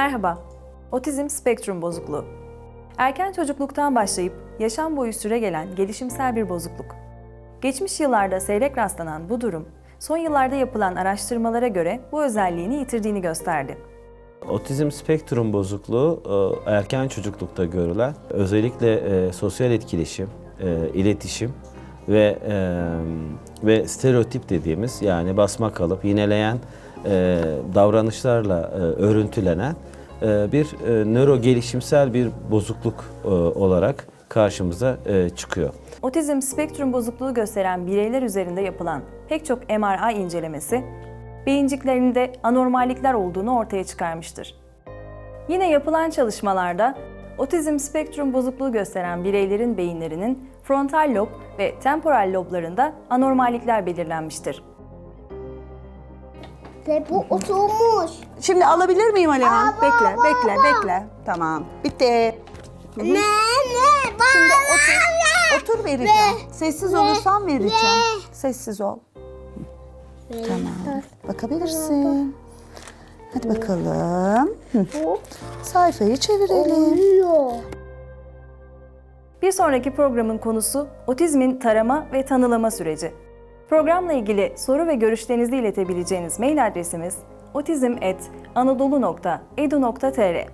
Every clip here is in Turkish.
Merhaba, otizm spektrum bozukluğu. Erken çocukluktan başlayıp yaşam boyu süre gelen gelişimsel bir bozukluk. Geçmiş yıllarda seyrek rastlanan bu durum, son yıllarda yapılan araştırmalara göre bu özelliğini yitirdiğini gösterdi. Otizm spektrum bozukluğu e, erken çocuklukta görülen özellikle e, sosyal etkileşim, e, iletişim ve e, ve stereotip dediğimiz yani basma kalıp yineleyen e, davranışlarla e, örüntülenen e, bir e, nöro gelişimsel bir bozukluk e, olarak karşımıza e, çıkıyor. Otizm spektrum bozukluğu gösteren bireyler üzerinde yapılan pek çok MRI incelemesi, beyinciklerinde anormallikler olduğunu ortaya çıkarmıştır. Yine yapılan çalışmalarda otizm spektrum bozukluğu gösteren bireylerin beyinlerinin frontal lob ve temporal loblarında anormallikler belirlenmiştir. Ve bu oturmuş. Şimdi alabilir miyim Aleman? Aa, bekle, baba, bekle, baba. bekle. Tamam, bitti. Ne ne Şimdi bana otur, otur vereceğim. Sessiz olursan vereceğim. Sessiz ol. Tamam, bakabilirsin. Hadi bakalım. Hı. Sayfayı çevirelim. oluyor. Bir sonraki programın konusu otizmin tarama ve tanılama süreci. Programla ilgili soru ve görüşlerinizi iletebileceğiniz mail adresimiz otizm.anadolu.edu.tr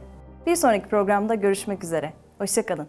Bir sonraki programda görüşmek üzere. Hoşçakalın.